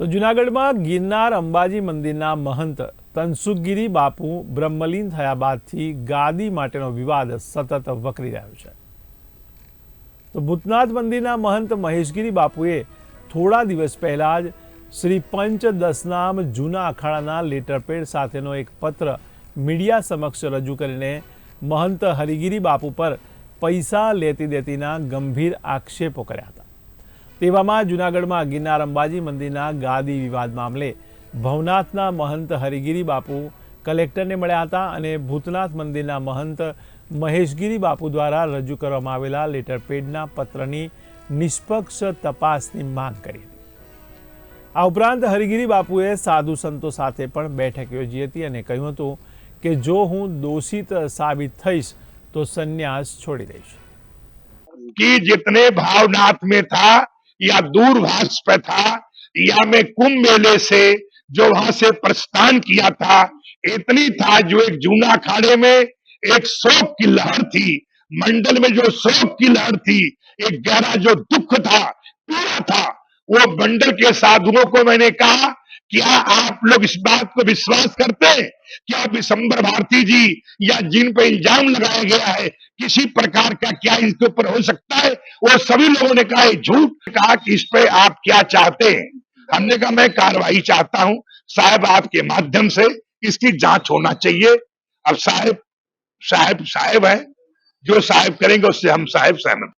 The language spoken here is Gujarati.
તો જુનાગઢમાં ગિરનાર અંબાજી મંદિરના મહંત તનસુખગીરી બાપુ બ્રહ્મલીન થયા બાદથી ગાદી માટેનો વિવાદ સતત વકરી રહ્યો છે. તો ભૂતનાથ મંદિરના મહંત મહેશગીરી બાપુએ થોડા દિવસ પહેલા જ શ્રી પંચ દસનામ જૂના અખાડાના લેટરપેડ સાથેનો એક પત્ર મીડિયા સમક્ષ રજૂ કરીને મહંત હરિગીરી બાપુ પર પૈસા લેતી દેતીના ગંભીર આક્ષેપો કર્યા હતા. તેવામાં જૂનાગઢમાં ગિરનાર અંબાજી મંદિરના ગાદી વિવાદ મામલે ભવનાથના મહંત હરિગીરી બાપુ કલેક્ટરને મળ્યા હતા અને ભૂતનાથ મંદિરના મહંત મહેશગીરી બાપુ દ્વારા રજૂ કરવામાં આવેલા લેટર પત્રની નિષ્પક્ષ તપાસની માંગ કરી હતી. આ ઉપરાંત હરિગીરી બાપુએ સાધુ સંતો સાથે પણ બેઠક યોજી હતી અને કહ્યું હતું કે જો હું દોષિત સાબિત થઈશ તો સંન્યાસ છોડી દઈશ. જીતને ભાવનાથ મેં થા या दूरभाष पे था, या मैं कुंभ मेले से जो वहाँ से प्रस्थान किया था, इतनी था जो एक जूना अखाड़े में एक शोक की लहर थी। मंडल में जो शोक की लहर थी, एक गहरा जो दुख था, पीड़ा था, वो मंडल के साधुओं को मैंने कहा क्या आप लोग इस बात को विश्वास करते हैं? क्या विशंबर भारती जी या जिन पर इल्ज़ाम लगाया गया है, किसी प्रकार का क्या इसके ऊपर हो सकता है? वो सभी लोगों ने कहा झूठ कहा कि इस पे आप क्या चाहते हैं? हमने कहा, मैं कार्रवाई चाहता हूँ। साहब, आपके माध्यम से इसकी जाँच होना चाहिए। अब साहब साहब साहब है। जो साहब करेंगे, उससे हम साहब सहमत